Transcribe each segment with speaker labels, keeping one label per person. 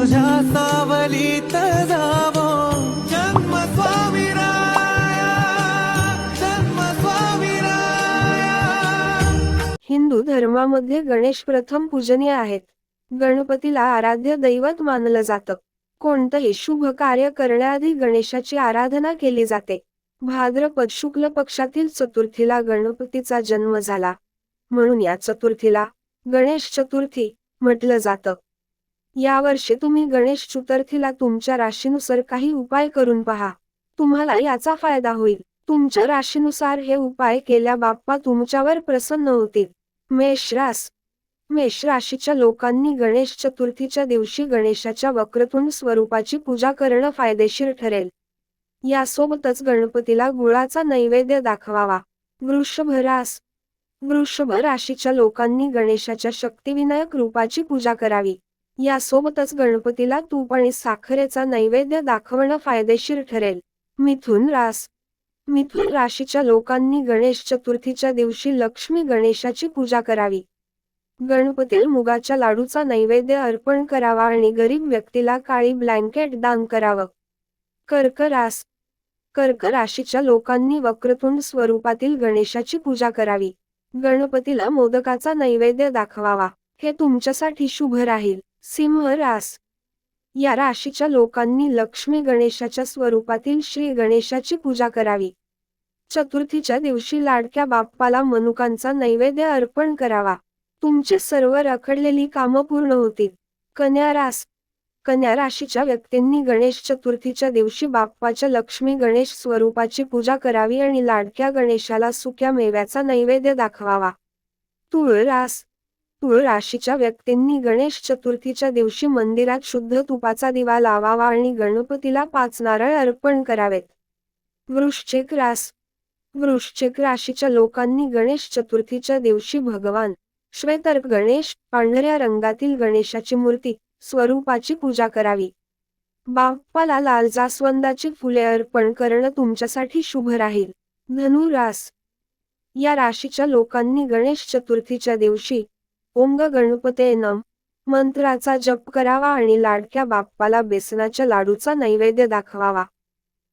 Speaker 1: तुझ्या सावलीत जावो. जन्म स्वामी जन्म स्वामी
Speaker 2: हिंदू धर्मामध्ये गणेश प्रथम पूजनीय आहेत. गणपतीला आराध्य दैवत मानलं जातं. कोणतंही शुभ कार्य करण्याआधी गणेशाची आराधना केली जाते. भाद्रपद शुक्ल पक्षातील चतुर्थीला गणपतीचा जन्म झाला. म्हणून या चतुर्थीला गणेश चतुर्थी म्हटलं जातं. यावर्षी तुम्ही गणेश चतुर्थीला तुमच्या राशीनुसार काही उपाय करून पहा. तुम्हाला याचा फायदा होईल. तुमच्या राशीनुसार हे उपाय केल्या बाप्पा तुमच्यावर प्रसन्न होतील. मेष रास. मेष राशीच्या लोकांनी गणेश चतुर्थीच्या दिवशी गणेशाच्या वक्रतुंड स्वरूपाची पूजा करणं फायदेशीर ठरेल. यासोबतच गणपतीला गुळाचा नैवेद्य दाखवावा. वृषभ रास वृषभ राशीच्या लोकांनी गणेशाच्या शक्तिविनायक रूपाची पूजा करावी. यासोबतच गणपतीला तूप आणि साखरेचा नैवेद्य दाखवणं फायदेशीर ठरेल. मिथुन रास. मिथुन राशीच्या लोकांनी गणेश चतुर्थीच्या दिवशी लक्ष्मी गणेशाची पूजा करावी. गणपतील मुगाच्या लाडूचा नैवेद्य अर्पण करावा आणि गरीब व्यक्तीला काळी ब्लँकेट दान करावं. कर्क रास. कर्क राशीच्या लोकांनी वक्रतुंड स्वरूपातील गणेशाची पूजा करावी. गणपतीला मोदकाचा नैवेद्य दाखवावा. हे तुमच्यासाठी शुभ राहील. सिंह रास या राशीच्या लोकांनी लक्ष्मी गणेशाच्या स्वरूपातील श्री गणेशाची पूजा करावी. चतुर्थीच्या दिवशी लाडक्या बाप्पाला मनुकांचा नैवेद्य अर्पण करावा. तुमची सर्व रखडलेली कामं पूर्ण होतील. कन्या रास कन्या राशीच्या व्यक्तींनी गणेश चतुर्थीच्या दिवशी बाप्पाच्या लक्ष्मी गणेश स्वरूपाची पूजा करावी आणि लाडक्या गणेशाला सुक्या मेव्याचा नैवेद्य दाखवावा. तुळ रास तुळ राशीच्या व्यक्तींनी गणेश चतुर्थीच्या दिवशी मंदिरात शुद्ध तुपाचा दिवा लावावा आणि गणपतीला पाच नारळ अर्पण करावेत. वृश्चिक रास वृश्चिक राशीच्या लोकांनी गणेश चतुर्थीच्या दिवशी भगवान श्वेतर गणेश पांढऱ्या रंगातील गणेशाची मूर्ती स्वरूपाची पूजा करावी. बाप्पाला लाल जास्वंदाची फुले अर्पण करणं तुमच्यासाठी शुभ राहील. धनुरास या राशीच्या लोकांनी गणेश चतुर्थीच्या दिवशी ओंग गणपते नम. मंत्राचा जप करावा आणि लाडक्या बाप्पाला बेसनाच्या लाडूचा नैवेद्य दाखवावा.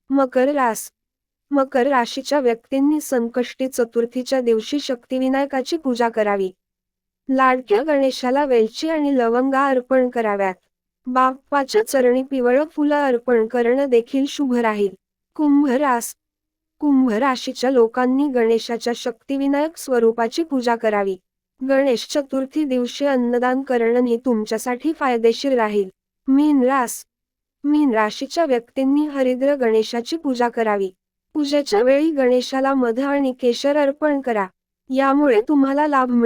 Speaker 2: मकर रास. मकर राशीच्या व्यक्तींनी संकष्टी चतुर्थीच्या दिवशी शक्तिविनायकाची पूजा करावी. लाडक्या गणेशाला वेलची आणि लवंगा अर्पण कराव्यात. बाप्पाच्या चरणी पिवळं फुलं अर्पण करणं देखील शुभ राहील. कुंभ रास. कुंभ राशीच्या लोकांनी गणेशाच्या शक्तिविनायक स्वरूपाची पूजा करावी. गणेश चतुर्थी दिवशी अन्नदान करणं ही तुमच्यासाठी फायदेशीर राहील. मीन रास. मीन राशीच्या व्यक्तींनी हरिद्र गणेशाची पूजा करावी. पूजेच्या वेळी गणेशाला मध आणि केशर अर्पण करा. यामुळे तुम्हाला लाभ मिळेल.